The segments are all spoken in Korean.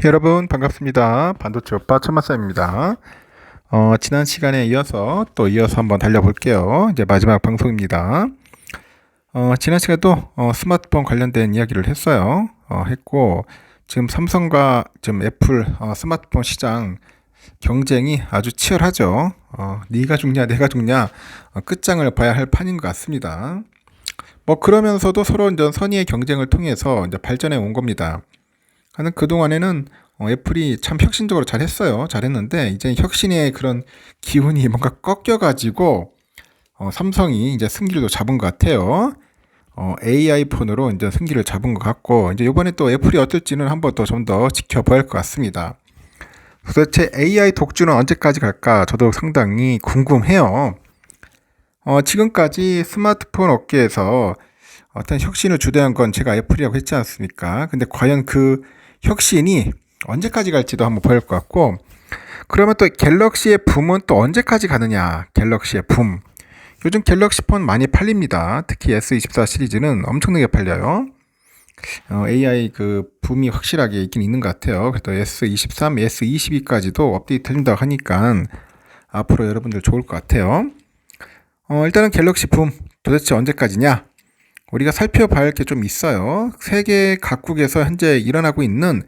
여러분 반갑습니다. 반도체 오빠 천마사입니다. 어, 지난 시간에 이어서 또 이어서 한번 달려볼게요. 이제 마지막 방송입니다. 어, 지난 시간에도 어, 스마트폰 관련된 이야기를 했어요. 어, 했고 지금 삼성과 지금 애플 어, 스마트폰 시장 경쟁이 아주 치열하죠. 어, 네가 죽냐 내가 죽냐 어, 끝장을 봐야 할 판인 것 같습니다. 뭐 그러면서도 서로 이제 선의의 경쟁을 통해서 이제 발전해 온 겁니다. 하는 그동안에는 어, 애플이 참 혁신적으로 잘 했어요. 잘 했는데 이제 혁신의 그런 기운이 뭔가 꺾여가지고 어, 삼성이 이제 승기를 잡은 것 같아요. 어, AI 폰으로 이제 승기를 잡은 것 같고 이제 이번에 또 애플이 어떨지는 한번 더좀더 지켜봐야 할 것 같습니다. 도대체 AI 독주는 언제까지 갈까 저도 상당히 궁금해요. 어, 지금까지 스마트폰 업계에서 어떤 혁신을 주도한 건 제가 애플이라고 했지 않습니까? 근데 과연 그 혁신이 언제까지 갈지도 한번 보일 것 같고 그러면 또 갤럭시의 붐은 또 언제까지 가느냐? 갤럭시의 붐. 요즘 갤럭시 폰 많이 팔립니다. 특히 S24 시리즈는 엄청나게 팔려요. 어, AI 그 붐이 확실하게 있긴 있는 것 같아요. 그래서 S23, S22까지도 업데이트 된다고 하니까 앞으로 여러분들 좋을 것 같아요. 어, 일단은 갤럭시 붐 도대체 언제까지냐 우리가 살펴봐야 할 게 좀 있어요. 세계 각국에서 현재 일어나고 있는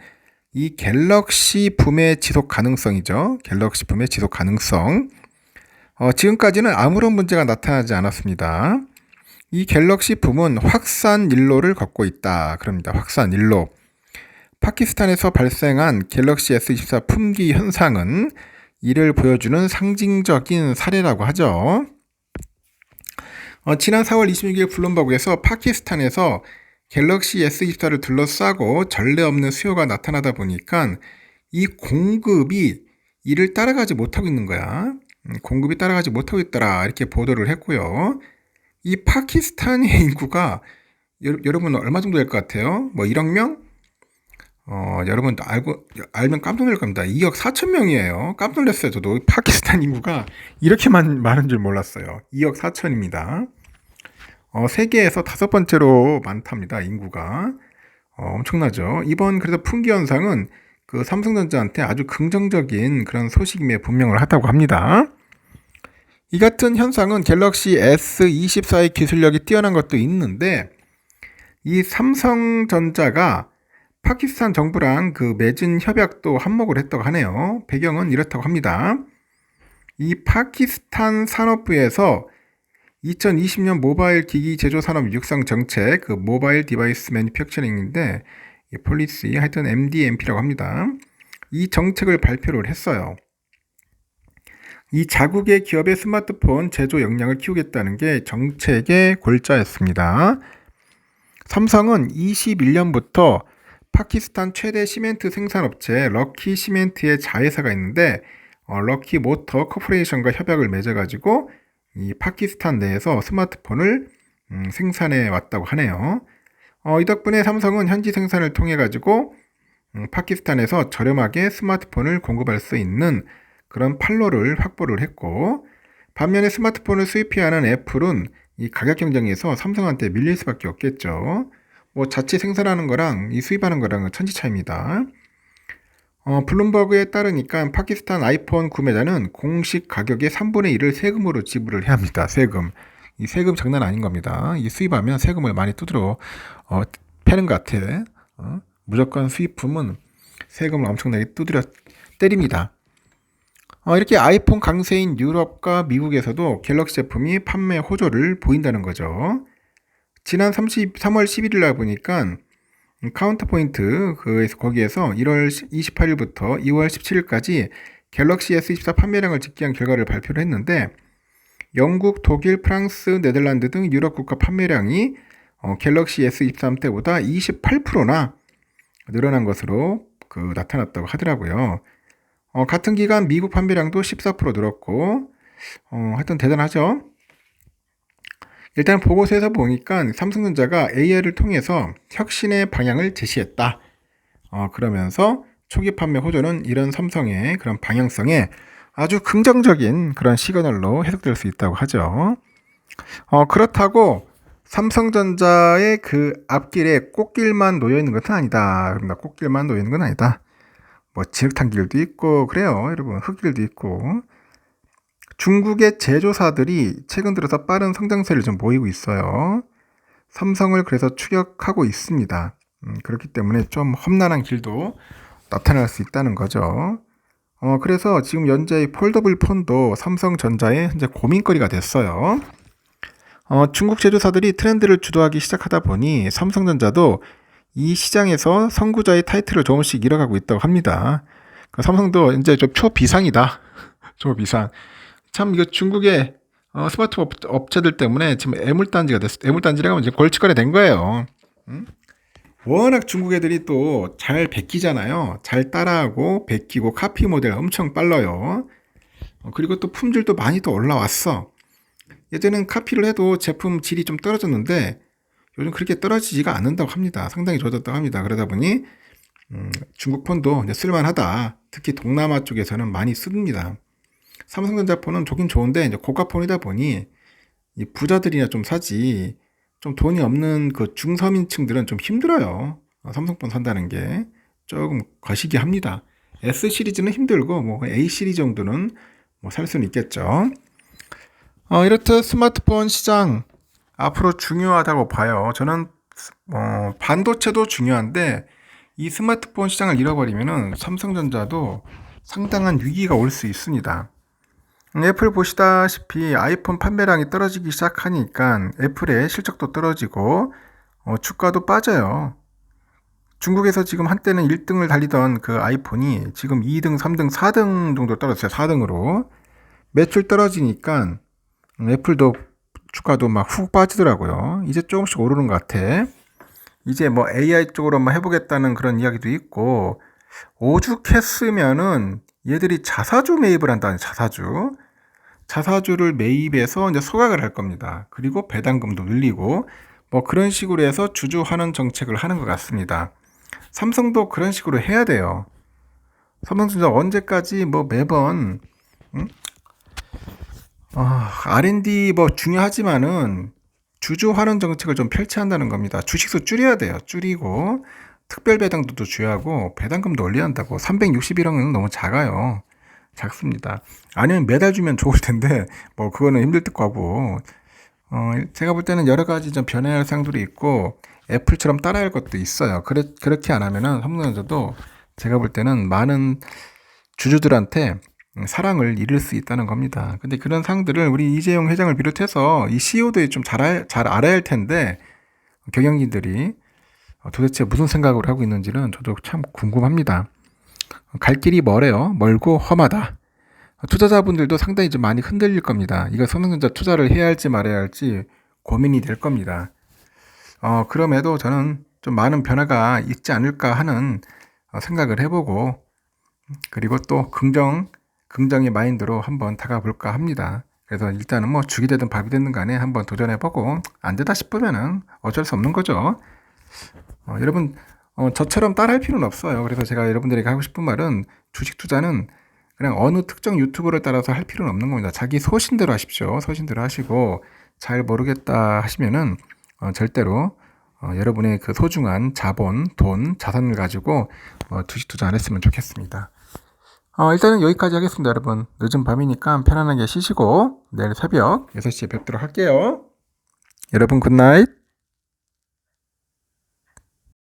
이 갤럭시 붐의 지속 가능성이죠. 갤럭시 붐의 지속 가능성. 어, 지금까지는 아무런 문제가 나타나지 않았습니다. 이 갤럭시 붐은 확산 일로를 걷고 있다. 그럽니다. 확산 일로. 파키스탄에서 발생한 갤럭시 S24 품귀 현상은 이를 보여주는 상징적인 사례라고 하죠. 어, 지난 4월 26일 블룸버그에서 파키스탄에서 갤럭시 S24를 둘러싸고 전례 없는 수요가 나타나다 보니까 이 공급이 이를 따라가지 못하고 있는 거야. 음, 공급이 따라가지 못하고 있더라. 이렇게 보도를 했고요. 이 파키스탄의 인구가 여, 여러분 얼마 정도 될 것 같아요? 뭐 1억 명? 어, 여러분 알고 알면 깜짝 놀랄 겁니다. 2억 4천 명이에요. 깜짝 놀랐어요. 저도 파키스탄 인구가 이렇게 많, 많은 줄 몰랐어요. 2억 4천입니다. 어, 세계에서 다섯 번째로 많답니다. 인구가. 어, 엄청나죠. 이번 그래서 풍기 현상은 그 삼성전자한테 아주 긍정적인 그런 소식임에 분명을 하다고 합니다. 이 같은 현상은 갤럭시 S24의 기술력이 뛰어난 것도 있는데 이 삼성전자가 파키스탄 정부랑 그 맺은 협약도 한몫을 했다고 하네요. 배경은 이렇다고 합니다. 이 파키스탄 산업부에서 2020년 모바일 기기 제조 산업 육성 정책, 그 모바일 디바이스 매니팩처링인데 이 폴리시 하여튼 MDMP라고 합니다. 이 정책을 발표를 했어요. 이 자국의 기업의 스마트폰 제조 역량을 키우겠다는 게 정책의 골자였습니다. 삼성은 21년부터 파키스탄 최대 시멘트 생산업체 럭키 시멘트의 자회사가 있는데 어, 럭키 모터 커퍼레이션과 협약을 맺어가지고 이 파키스탄 내에서 스마트폰을 음, 생산해 왔다고 하네요. 어, 이 덕분에 삼성은 현지 생산을 통해 가지고 음, 파키스탄에서 저렴하게 스마트폰을 공급할 수 있는 그런 판로를 확보를 했고 반면에 스마트폰을 수입해야 하는 애플은 이 가격 경쟁에서 삼성한테 밀릴 수밖에 없겠죠. 뭐 자체 생산하는 거랑 이 수입하는 거랑은 천지 차입니다. 어, 블룸버그에 따르니까 파키스탄 아이폰 구매자는 공식 가격의 3분의 1을 세금으로 지불을 해야 합니다. 세금. 이 세금 장난 아닌 겁니다. 이 수입하면 세금을 많이 두드려 어, 패는 것 같아. 어? 무조건 수입품은 세금을 엄청나게 두드려 때립니다. 어, 이렇게 아이폰 강세인 유럽과 미국에서도 갤럭시 제품이 판매 호조를 보인다는 거죠. 지난 30, 3월 11일 날 보니까 카운터 포인트 그 거기에서 1월 28일부터 2월 17일까지 갤럭시 S24 판매량을 집계한 결과를 발표를 했는데 영국, 독일, 프랑스, 네덜란드 등 유럽 국가 판매량이 어, 갤럭시 S23 때보다 28%나 늘어난 것으로 그 나타났다고 하더라고요. 어, 같은 기간 미국 판매량도 14% 늘었고 어, 하여튼 대단하죠. 일단 보고서에서 보니까 삼성전자가 AI를 통해서 혁신의 방향을 제시했다. 어, 그러면서 초기 판매 호조는 이런 삼성의 그런 방향성에 아주 긍정적인 그런 시그널로 해석될 수 있다고 하죠. 어, 그렇다고 삼성전자의 그 앞길에 꽃길만 놓여 있는 것은 아니다. 그러니까 꽃길만 놓여 있는 건 아니다. 뭐 진흙탕 길도 있고 그래요. 여러분 흙길도 있고 중국의 제조사들이 최근 들어서 빠른 성장세를 좀 보이고 있어요. 삼성을 그래서 추격하고 있습니다. 음, 그렇기 때문에 좀 험난한 길도 나타날 수 있다는 거죠. 어, 그래서 지금 현재 이 폴더블 폰도 삼성전자의 현재 고민거리가 됐어요. 어, 중국 제조사들이 트렌드를 주도하기 시작하다 보니 삼성전자도 이 시장에서 선구자의 타이틀을 조금씩 잃어가고 있다고 합니다. 그 삼성도 이제 좀 초비상이다. 초비상. 참 이거 중국의 어, 스마트 업, 업체들 때문에 지금 애물단지가 됐, 애물단지라고 이제 골칫거리 된 거예요. 음? 워낙 중국 애들이 또 잘 베끼잖아요. 잘 따라하고 베끼고 카피 모델 엄청 빨라요. 어, 그리고 또 품질도 많이 또 올라왔어. 예전엔 카피를 해도 제품 질이 좀 떨어졌는데 요즘 그렇게 떨어지지가 않는다고 합니다. 상당히 좋아졌다고 합니다. 그러다 보니 음, 중국 폰도 쓸만하다. 특히 동남아 쪽에서는 많이 씁니다. 삼성전자 폰은 좋긴 좋은데 이제 고가 폰이다 보니 이 부자들이나 좀 사지 좀 돈이 없는 그 중서민층들은 좀 힘들어요. 어, 삼성폰 산다는 게 조금 거시기 합니다. S 시리즈는 힘들고 뭐 A 시리즈 정도는 뭐 살 수는 있겠죠. 어, 이렇듯 스마트폰 시장 앞으로 중요하다고 봐요. 저는 어, 반도체도 중요한데 이 스마트폰 시장을 잃어버리면은 삼성전자도 상당한 위기가 올 수 있습니다. 애플 보시다시피 아이폰 판매량이 떨어지기 시작하니까 애플의 실적도 떨어지고 어, 주가도 빠져요. 중국에서 지금 한때는 1등을 달리던 그 아이폰이 지금 2등, 3등, 4등 정도 떨어졌어요. 4등으로. 매출 떨어지니까 애플도 주가도 막 훅 빠지더라고요. 이제 조금씩 오르는 것 같아. 이제 뭐 AI 쪽으로만 해보겠다는 그런 이야기도 있고, 오죽했으면은 얘들이 자사주 매입을 한다는 자사주. 자사주를 매입해서 이제 소각을 할 겁니다. 그리고 배당금도 늘리고 뭐 그런 식으로 해서 주주환원 정책을 하는 것 같습니다. 삼성도 그런 식으로 해야 돼요. 삼성전자 언제까지 뭐 매번 응? 어, R&D 뭐 중요하지만은 주주 환원 정책을 좀 펼쳐야 한다는 겁니다. 주식수 줄여야 돼요. 줄이고 특별 배당도 주하고 배당금도 올려야 한다고 361억은 너무 작아요. 작습니다. 아니면 매달 주면 좋을 텐데 뭐 그거는 힘들 듯 하고 어, 제가 볼 때는 여러 가지 좀 변해야 할 사항들이 있고 애플처럼 따라야 할 것도 있어요. 그래, 그렇게 안 하면은 삼성전자도 제가 볼 때는 많은 주주들한테 사랑을 잃을 수 있다는 겁니다. 근데 그런 사항들을 우리 이재용 회장을 비롯해서 이 CEO들이 좀 잘, 잘 알아야 할 텐데 경영진들이 도대체 무슨 생각을 하고 있는지는 저도 참 궁금합니다. 갈 길이 멀어요. 멀고 험하다. 투자자분들도 상당히 좀 많이 흔들릴 겁니다. 이거 삼성전자 투자를 해야 할지 말아야 할지 고민이 될 겁니다. 어, 그럼에도 저는 좀 많은 변화가 있지 않을까 하는 어, 생각을 해보고 그리고 또 긍정, 긍정의 마인드로 한번 다가볼까 합니다. 그래서 일단은 뭐 죽이 되든 밥이 되든 간에 한번 도전해보고 안 되다 싶으면은 어쩔 수 없는 거죠. 어, 여러분 어, 저처럼 따라할 필요는 없어요. 그래서 제가 여러분들에게 하고 싶은 말은 주식 투자는 그냥 어느 특정 유튜브를 따라서 할 필요는 없는 겁니다. 자기 소신대로 하십시오. 소신대로 하시고 잘 모르겠다 하시면은 어, 절대로 어, 여러분의 그 소중한 자본, 돈, 자산을 가지고 어, 주식 투자 안 했으면 좋겠습니다. 어, 일단은 여기까지 하겠습니다, 여러분. 늦은 밤이니까 편안하게 쉬시고 내일 새벽 6시에 뵙도록 할게요. 여러분 굿나잇.